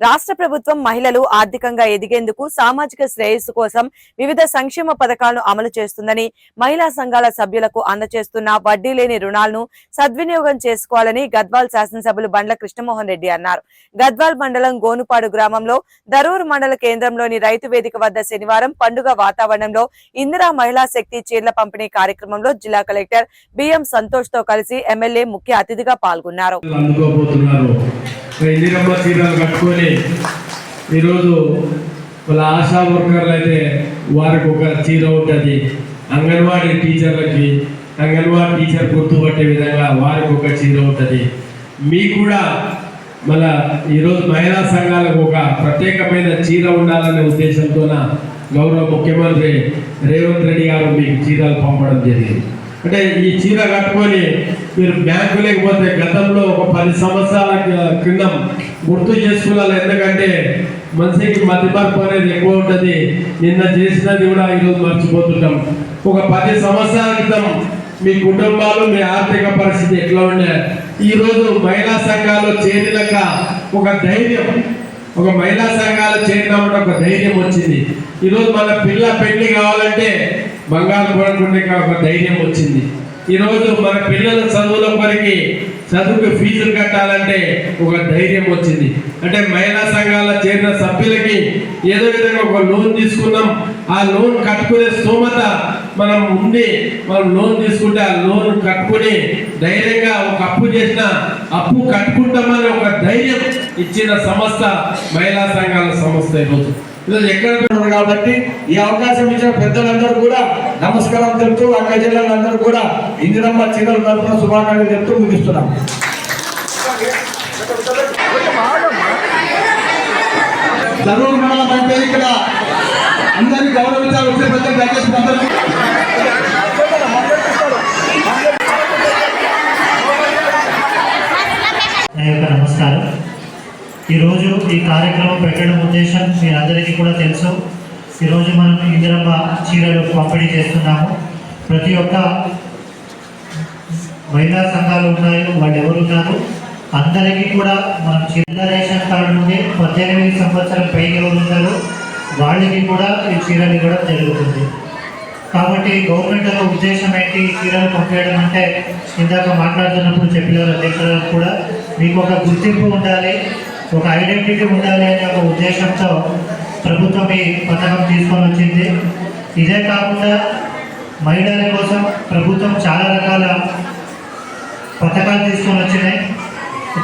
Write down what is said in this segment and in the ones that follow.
రాష్ట్ర ప్రభుత్వం మహిళలు ఆర్థికంగా ఎదిగేందుకు సామాజిక శ్రేయస్సు కోసం వివిధ సంక్షేమ పథకాలను అమలు చేస్తుందని మహిళా సంఘాల సభ్యులకు అందజేస్తున్న వడ్డీ లేని రుణాలను సద్వినియోగం చేసుకోవాలని గద్వాల్ శాసనసభ్యులు బండ్ల కృష్ణమోహన్ రెడ్డి అన్నారు. గద్వాల్ మండలం గోనుపాడు గ్రామంలో దరూరు మండల కేంద్రంలోని రైతు వేదిక వద్ద శనివారం పండుగ వాతావరణంలో ఇందిరా మహిళా శక్తి చీరల పంపిణీ కార్యక్రమంలో జిల్లా కలెక్టర్ బిఎం సంతోష్తో కలిసి ఎమ్మెల్యే ముఖ్య అతిథిగా పాల్గొన్నారు. ఇందిరమ్మ చీరలు కట్టుకొని ఈరోజు వాళ్ళ ఆశా వర్కర్లు అయితే వారికి ఒక చీర ఉంటుంది. అంగన్వాడీ టీచర్లకి అంగన్వాడీ టీచర్ గుర్తుపట్టే విధంగా వారికి ఒక చీర ఉంటుంది. మీకు కూడా మళ్ళా ఈరోజు మహిళా సంఘాలకు ఒక ప్రత్యేకమైన చీర ఉండాలనే ఉద్దేశంతోన గౌరవ ముఖ్యమంత్రి రేవంత్ రెడ్డి గారు మీకు చీరలు పంపడం జరిగింది. అంటే ఈ చీర కట్టుకొని మీరు బ్యాంకు లేకపోతే గతంలో ఒక పది సంవత్సరాల క్రితం గుర్తు చేసుకోవాలి ఎందుకంటే మనిషికి మతిమరుపు అనేది ఎక్కువ ఉంటుంది. నిన్న చేసినది కూడా ఈరోజు మర్చిపోతుంటాం. ఒక పది సంవత్సరాల క్రితం మీ కుటుంబాలు మీ ఆర్థిక పరిస్థితి ఎట్లా ఉండే? ఈరోజు మహిళా సంఘాలు చేరినాక ఒక ధైర్యం ఒక మహిళా సంఘాలు చేరినప్పుడు ఒక ధైర్యం వచ్చింది. ఈరోజు మన పిల్ల పెళ్ళి కావాలంటే బంగారు కొనుక్కుంటే ఒక ధైర్యం వచ్చింది. ఈరోజు మన పిల్లల చదువుల కొరికి చదువుకు ఫీజులు కట్టాలంటే ఒక ధైర్యం వచ్చింది. అంటే మహిళా సంఘాల చేరిన సభ్యులకి ఏదో విధంగా ఒక లోన్ తీసుకున్నాం. ఆ లోన్ కట్టుకునే స్తోమత మనం ఉండి మనం లోన్ తీసుకుంటే ఆ లోన్ కట్టుకుని ధైర్యంగా ఒక అప్పు చేసిన అప్పు కట్టుకుంటామని ఒక ధైర్యం ఇచ్చిన సంస్థ మహిళా సంఘాల సంస్థ ఈరోజు. ఈరోజు ఎక్కడ ఉన్నారు కాబట్టి ఈ అవకాశం ఇచ్చిన పెద్దలందరూ కూడా నమస్కారం తెలుపుతూ అక్క జిల్లాలందరూ కూడా ఇందిరమ్మ చీరలు తరఫున శుభాకాంక్షలు చెప్తూ ముగిస్తున్నాం. ధరూర్ మండలం అంటే ఇక్కడ అందరినీ గౌరవించాలి వచ్చే పెద్ద దయచేసి అందరికీ నమస్కారం. ఈరోజు ఈ కార్యక్రమం పెట్టడం ఉద్దేశం మీ అందరికీ కూడా తెలుసు. ఈరోజు మనం ఇందిరమ్మ చీరలు పంపిణీ చేస్తున్నాము. ప్రతి ఒక్క మహిళా సంఘాలు ఉన్నాయో వాళ్ళు ఎవరు ఉన్నారు? అందరికీ కూడా మనం చిన్న రేషన్ కార్డు నుండి పద్దెనిమిది సంవత్సరం పైకి ఎవరు ఉన్నారో వాళ్ళకి కూడా ఈ చీరలు ఇవ్వడం జరుగుతుంది. కాబట్టి గవర్నమెంట్ యొక్క ఉద్దేశం ఏంటి? ఈ చీరలు పంపించడం అంటే ఇందాక మాట్లాడుతున్నప్పుడు చెప్పిన అధ్యక్షులు కూడా మీకు ఒక గుర్తింపు ఉండాలి. ఒక ఐడెంటిటీ ఉండాలి అనే ఒక ఉద్దేశంతో ప్రభుత్వం ఈ పథకం తీసుకొని వచ్చింది. ఇదే కాకుండా మహిళల కోసం ప్రభుత్వం చాలా రకాల పథకాలు తీసుకొని వచ్చినాయి.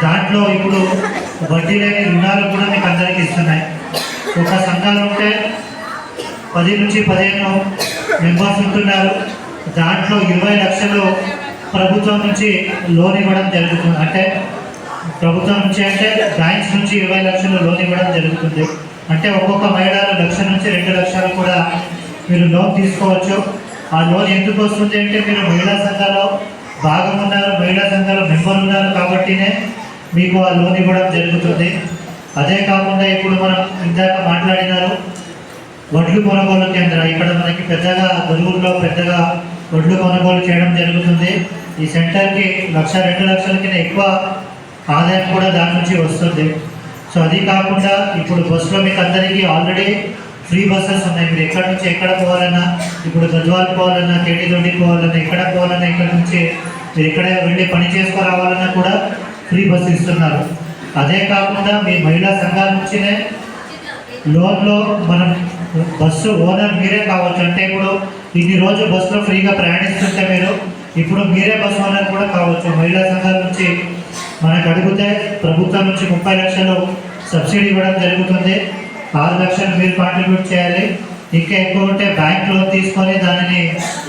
దాంట్లో ఇప్పుడు వడ్డీ లేని రుణాలు కూడా మీకు అందరికీ ఇస్తున్నాయి. ఒక సంఘాలు ఉంటే పది నుంచి పదిహేను మెంబర్స్ ఉంటున్నారు. దాంట్లో ఇరవై లక్షలు ప్రభుత్వం నుంచి లోన్ ఇవ్వడం జరుగుతుంది. అంటే ప్రభుత్వం నుంచి అంటే బ్యాంక్స్ నుంచి ఇరవై లక్షలు లోన్ ఇవ్వడం జరుగుతుంది. అంటే ఒక్కొక్క మహిళలు లక్ష నుంచి రెండు లక్షలు కూడా మీరు లోన్ తీసుకోవచ్చు. ఆ లోన్ ఎందుకు వస్తుంది అంటే మీరు మహిళా సంఘాల్లో భాగం ఉన్నారు మహిళా సంఘాల్లో మెంబర్ ఉన్నారు కాబట్టినే మీకు ఆ లోన్ ఇవ్వడం జరుగుతుంది. అదే కాకుండా ఇప్పుడు మనం ఇందాక మాట్లాడినారు వడ్లు కొనుగోలు కేంద్రం. ఇక్కడ మనకి పెద్దగా దొరువుల్లో పెద్దగా వడ్లు కొనుగోలు చేయడం జరుగుతుంది. ఈ సెంటర్కి లక్ష రెండు లక్షల కింద ఎక్కువ ఆదాయం కూడా దాని నుంచి వస్తుంది. సో అది కాకుండా ఇప్పుడు బస్సులో మీకు అందరికీ ఆల్రెడీ ఫ్రీ బస్సెస్ ఉన్నాయి. మీరు ఎక్కడి నుంచి ఎక్కడ పోవాలన్నా ఇప్పుడు గజ్వాల్ పోవాలన్నా కేటీ పోవాలన్నా ఎక్కడ పోవాలన్నా ఇక్కడ నుంచి మీరు ఎక్కడ వెళ్ళి పని చేసుకురావాలన్నా కూడా ఫ్రీ బస్సు ఇస్తున్నారు. అదే కాకుండా మీ మహిళా సంఘాల నుంచినే లోన్లో మనం బస్సు ఓనర్ మీరే కావచ్చు. అంటే ఇప్పుడు ఇన్ని రోజులు బస్సులో ఫ్రీగా ప్రయాణిస్తుంటే మీరు ఇప్పుడు మీరే బస్సు ఓనర్ కూడా కావచ్చు. మహిళా సంఘాల నుంచి మనకు అడిగితే ప్రభుత్వం నుంచి ముప్పై లక్షలు సబ్సిడీ ఇవ్వడం జరుగుతుంది. ఆరు లక్షలు మీరు కాంట్రిబ్యూట్ చేయాలి. ఇంకా ఎక్కువ ఉంటే బ్యాంక్ లోన్ తీసుకొని దానిని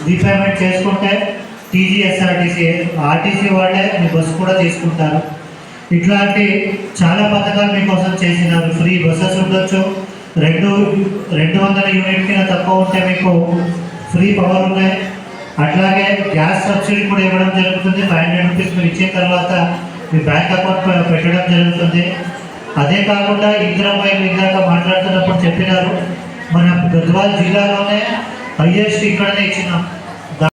రీపేమెంట్ చేసుకుంటే టీజీఎస్ఆర్టీసీ ఆర్టీసీ వాళ్ళే మీ బస్సు కూడా తీసుకుంటారు. ఇట్లాంటి చాలా పథకాలు మీకోసం చేసినారు. ఫ్రీ బస్సెస్ ఉండొచ్చు. రెండు రెండు వందల యూనిట్ కింద తక్కువ ఉంటే మీకు ఫ్రీ పవర్ ఉన్నాయి. అట్లాగే గ్యాస్ సబ్సిడీ కూడా ఇవ్వడం జరుగుతుంది. ఫైవ్ హండ్రెడ్ రూపీస్ మీరు ఇచ్చిన తర్వాత మీ బ్యాంక్ అకౌంట్ పెట్టడం జరుగుతుంది. అదే కాకుండా ఇందిరాబాయి ఇందాక మాట్లాడుతున్నప్పుడు చెప్పినారు. మన గద్వాల్ జిల్లాలోనే హైయెస్ట్ ఇక్కడనే ఇచ్చినాం.